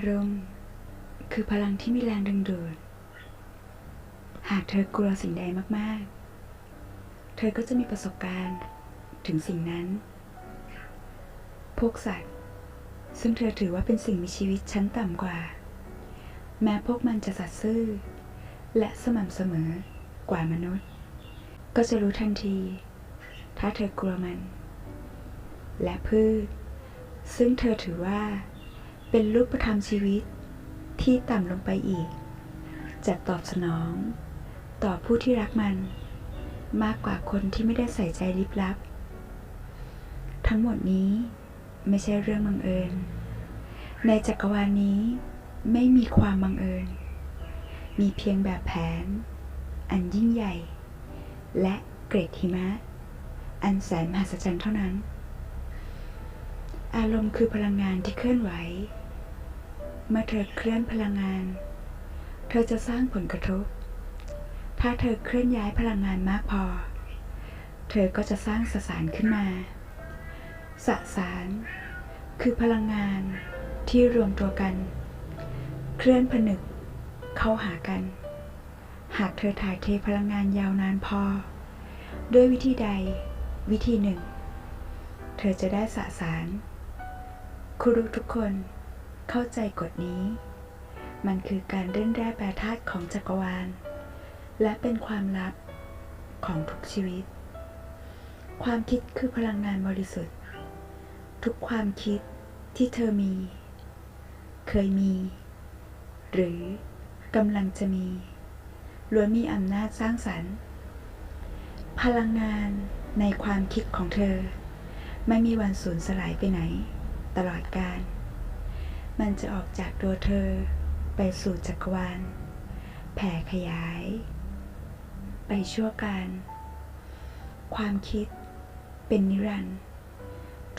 ารมณ์ คือพลังที่มีแรงดึงดูด หากเธอกลัวสิ่งใดมากๆ เธอก็จะมีประสบการณ์ถึงสิ่งนั้น พวกสัตว์ ซึ่งเธอถือว่าเป็นสิ่งมีชีวิตชั้นต่ำกว่า แม้พวกมันจะสัตย์ซื่อ และสม่ำเสมอกว่ามนุษย์ ก็จะรู้ทันที ถ้าเธอกลัวมัน และพืช ซึ่งเธอถือว่า เป็นรูปธรรมชีวิตที่ต่ำลงไปอีก จะตอบสนอง ต่อผู้ที่รักมัน มากกว่าคนที่ไม่ได้ใส่ใจลิบลับ ทั้งหมดนี้ไม่ใช่เรื่องบังเอิญ ในจักรวาลนี้ไม่มีความบังเอิญ มีเพียงแบบแผน อันยิ่งใหญ่ และเกรดหิมะ อันแสนมหัศจรรย์เท่านั้น อารมณ์คือพลังงานที่เคลื่อนไหว มื่อเธอเคลื่อนพลังงาน เธอจะสร้างผลกระทบ ถ้าเธอเคลื่อนย้ายพลังงานมากพอ เธอก็จะสร้างสสารขึ้นมา สสาร คือพลังงานที่รวมตัวกัน เคลื่อนผนึก เข้าหากัน หากเธอถ่ายเทพลังงานยาวนานพอ ด้วยวิธีใด วิธีหนึ่ง เธอจะได้สสารครูทุกคน เข้าใจกฎนี้ มันคือการเล่นแร่แปรธาตุของจักรวาล และเป็นความลับของทุกชีวิต ความคิดคือพลังงานบริสุทธิ์ ทุกความคิดที่เธอมี เคยมี หรือกำลังจะมีล้วนมีอำนาจสร้างสรรค์ พลังงานในความคิดของเธอ ไม่มีวันสูญสลายไปไหน ตลอดการ มันจะออกจากตัวเธอไปสู่จักรวาล แผ่ขยาย ไปชั่วการ ความคิดเป็นนิรันดร์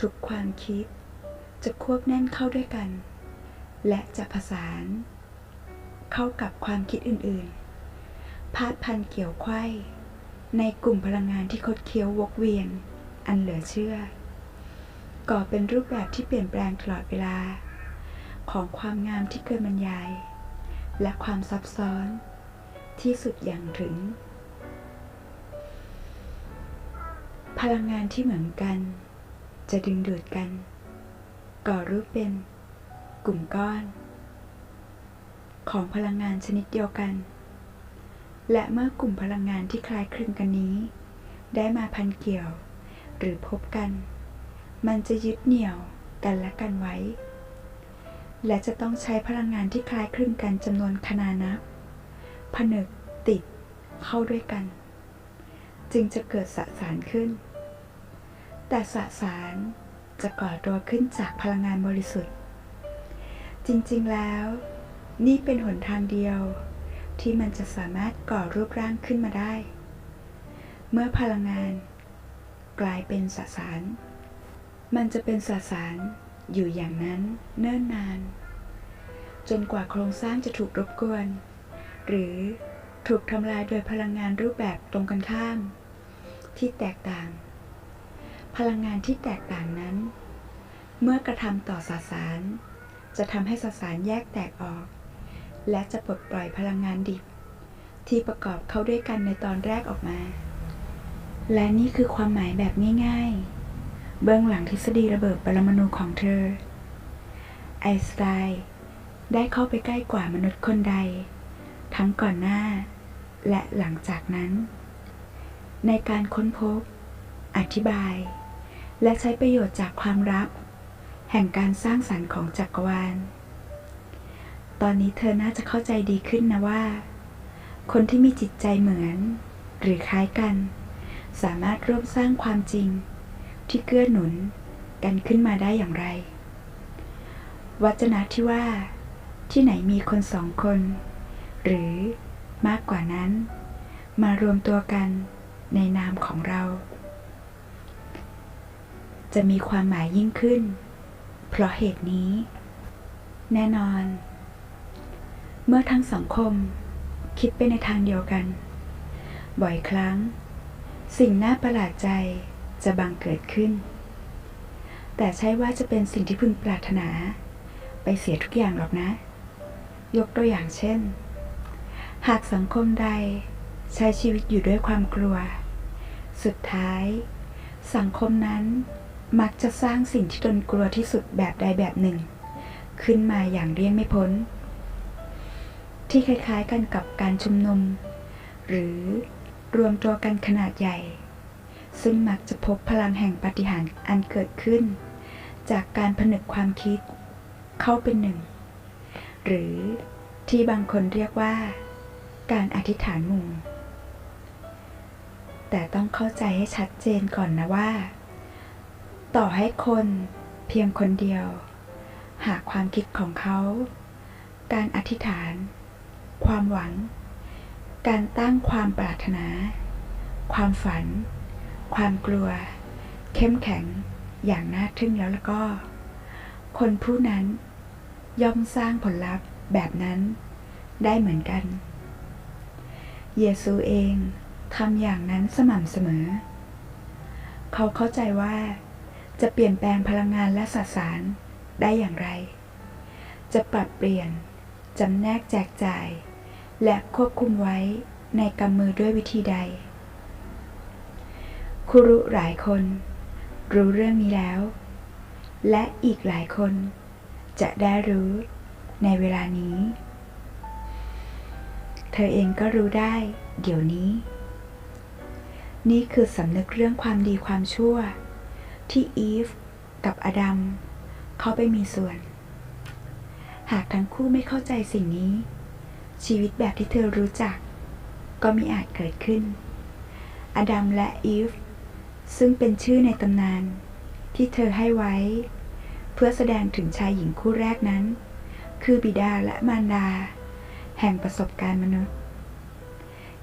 ทุกความคิดจะควบแน่นเข้าด้วยกัน และจะผสาน เข้ากับความคิดอื่นๆ พาดพันเกี่ยวไข้ในกลุ่มพลังงานที่คดเคี้ยววกเวียน อันเหลือเชื่อ ก่อเป็นรูปแบบที่เปลี่ยนแปลงตลอดเวลา ของความงามที่เกินบรรยาย และความซับซ้อน ที่สุดอย่างถึง พลังงานที่เหมือนกัน จะดึงดูดกัน ก่อรูปเป็น กลุ่มก้อน ของพลังงานชนิดเดียวกัน และเมื่อกลุ่มพลังงานที่คล้ายคลึงกันนี้ ได้มาพันเกี่ยว หรือพบกัน มันจะยึดเหนี่ยวกันและกันไว้ และจะต้องใช้พลังงานที่คล้ายคลึงกันจำนวนขนานับผนึกติดเข้าด้วยกัน จึงจะเกิดสสารขึ้น แต่สสารจะก่อตัวขึ้นจากพลังงานบริสุทธิ์ จริงๆแล้ว นี่เป็นหนทางเดียวที่มันจะสามารถก่อรูปร่างขึ้นมาได้ เมื่อพลังงานกลายเป็นสสาร มันจะเป็นสสาร อยู่อย่างนั้นเนิ่นนาน จนกว่าโครงสร้างจะถูกรบกวน หรือถูกทำลายโดยพลังงานรูปแบบตรงกันข้าม ที่แตกต่าง พลังงานที่แตกต่างนั้น เมื่อกระทำต่อสสาร จะทำให้สสารแยกแตกออก และจะปลดปล่อยพลังงานดิบ ที่ประกอบเข้าด้วยกันในตอนแรกออกมา และนี่คือความหมายแบบง่ายๆ เบื้องหลังทฤษฎีระเบิดปรมาณูของเธอ ไอน์สไตน์ได้เข้าไปใกล้กว่ามนุษย์คนใด ทั้งก่อนหน้า และหลังจากนั้น ในการค้นพบ อธิบาย และใช้ประโยชน์จากความลับ แห่งการสร้างสรรค์ของจักรวาล ตอนนี้เธอน่าจะเข้าใจดีขึ้นนะว่า คนที่มีจิตใจเหมือน หรือคล้ายกัน สามารถร่วมสร้างความจริง ที่เกื้อหนุนกันขึ้นมาได้อย่างไรวจนะที่ว่า ที่ไหนมีคนสองคน หรือมากกว่านั้น มารวมตัวกันในนามของเรา จะมีความหมายยิ่งขึ้น เพราะเหตุนี้ แน่นอน เมื่อทั้งสังคมคิดไปในทางเดียวกัน บ่อยครั้ง สิ่งน่าประหลาดใจ จะบังเกิดขึ้น แต่ใช่ว่าจะเป็นสิ่งที่พึงปรารถนา ไปเสียทุกอย่างหรอกนะ ยกตัวอย่างเช่น หากสังคมใดใช้ชีวิตอยู่ด้วยความกลัว สุดท้าย สังคมนั้นมักจะสร้างสิ่งที่ตนกลัวที่สุดแบบใดแบบหนึ่ง ขึ้นมาอย่างเลี่ยงไม่พ้น ที่คล้ายๆกันกับการชุมนุม หรือรวมตัวกันขนาดใหญ่ ซึ่งมักจะพบพลังแห่งปฏิหาร์อันเกิดขึ้น จากการผนึกความคิดเข้าเป็นหนึ่ง หรือที่บางคนเรียกว่า การอธิษฐานหมู่ แต่ต้องเข้าใจให้ชัดเจนก่อนนะว่า ต่อให้คนเพียงคนเดียว หากความคิดของเขา การอธิษฐาน ความหวัง การตั้งความปรารถนา ความฝัน ความกลัว เข้มแข็งอย่างน่าทึ่งแล้วแล้วก็ คนผู้นั้นย่อมสร้างผลลัพธ์แบบนั้นได้เหมือนกัน เยซูเองทำอย่างนั้นสม่ำเสมอ เขาเข้าใจว่าจะเปลี่ยนแปลงพลังงานและสสารได้อย่างไร จะปรับเปลี่ยนจำแนกแจกจ่าย และควบคุมไว้ในกำมือด้วยวิธีใด ครูรุหลายคน รู้เรื่องนี้แล้ว และอีกหลายคน จะได้รู้ในเวลานี้ เธอเองก็รู้ได้ เดี๋ยวนี้ นี่คือสำนึกเรื่องความดีความชั่ว ที่อีฟกับอดัมเขาไปมีส่วน หากทั้งคู่ไม่เข้าใจสิ่งนี้ ชีวิตแบบที่เธอรู้จัก ก็มีอาจเกิดขึ้น อดัมและอีฟ ซึ่งเป็นชื่อในตำนาน ที่เธอให้ไว้ เพื่อแสดงถึงชายหญิงคู่แรกนั้น คือบิดาและมารดา แห่งประสบการณ์มนุษย์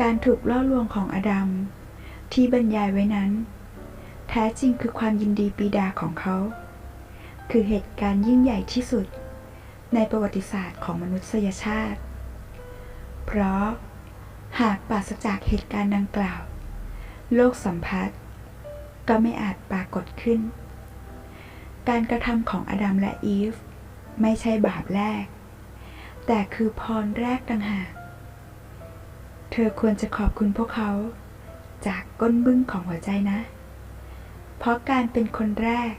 การถูกล่อลวงของอดัมที่บรรยายไว้นั้น แท้จริงคือความยินดีปีดาของเขา คือเหตุการณ์ยิ่งใหญ่ที่สุด ในประวัติศาสตร์ของมนุษยชาติ เพราะหากปราศจากเหตุการณ์ดังกล่าว โลกสัมพัทธ์ ก็ไม่อาจปรากฏขึ้น การกระทำของอดัมและอีฟ ไม่ใช่บาปแรก แต่คือพรแรกต่างหาก เธอควรจะขอบคุณพวกเขา จากก้นบึ้งของหัวใจนะ เพราะการเป็นคนแรก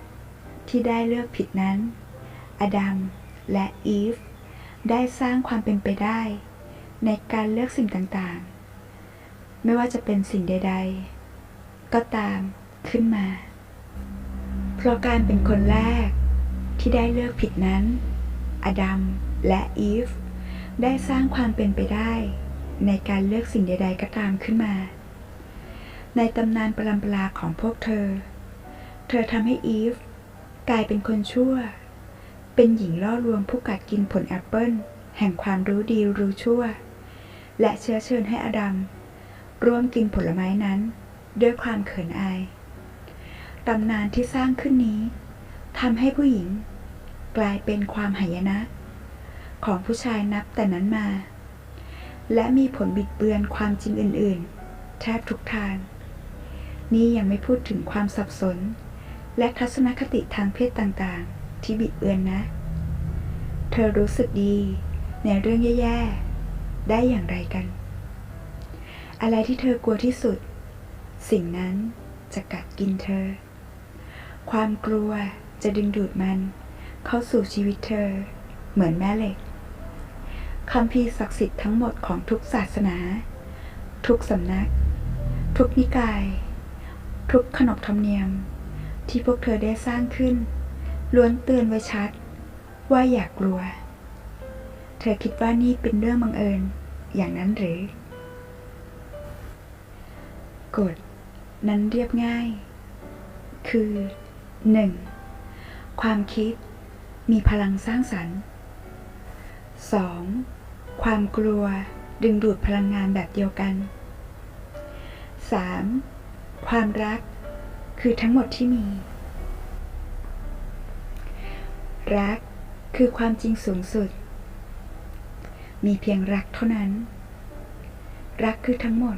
ที่ได้เลือกผิดนั้น อดัมและอีฟ ได้สร้างความเป็นไปได้ ในการเลือกสิ่งต่างๆ ไม่ว่าจะเป็นสิ่งใด ๆ ก็ตาม ขึ้นมา เพราะการเป็นคนแรกที่ได้เลือกผิดนั้น อดัมและอีฟได้สร้างความเป็นไปได้ ในการเลือกสิ่งใด ๆ ก็ตามขึ้นมา ในตำนานปรำปราของพวกเธอ เธอทำให้อีฟกลายเป็นคนชั่ว เป็นหญิงล่อลวงผู้กัดกินผลแอปเปิลแห่งความรู้ดีรู้ชั่ว และเชื้อเชิญให้อดัมร่วมกินผลไม้นั้น ด้วยความเขินอาย ตำนานที่สร้างขึ้นนี้ทำให้ผู้หญิง กลายเป็นความหายนะ ของผู้ชายนับแต่นั้นมา และมีผลบิดเบือนความจริงอื่น ๆ แทบทุกทาง นี่ยังไม่พูดถึงความสับสน และทัศนคติทางเพศต่างๆ ที่บิดเบือนนะ เธอรู้สึกดีในเรื่องแย่ๆ ได้อย่างไรกัน อะไรที่เธอกลัวที่สุด สิ่งนั้นจะกัดกินเธอ ความกลัวจะดึงดูดมัน เข้าสู่ชีวิตเธอ เหมือนแม่เหล็กคำพีศักดิ์สิทธิ์ทั้งหมดของทุกศาสนา ทุกสำนัก ทุกนิกาย ทุกขนบธรรมเนียม ที่พวกเธอได้สร้างขึ้น ล้วนเตือนไว้ชัด ว่าอย่ากกลัว เธอคิดว่านี่เป็นเรื่องบังเอิญ อย่างนั้นหรือกฎนั้นเรียบง่าย คือ 1. ความคิดมีพลังสร้างสรรค์ 2. ความกลัวดึงดูดพลังงานแบบเดียวกัน 3. ความรักคือทั้งหมดที่มี รักคือความจริงสูงสุด มีเพียงรักเท่านั้น รักคือทั้งหมด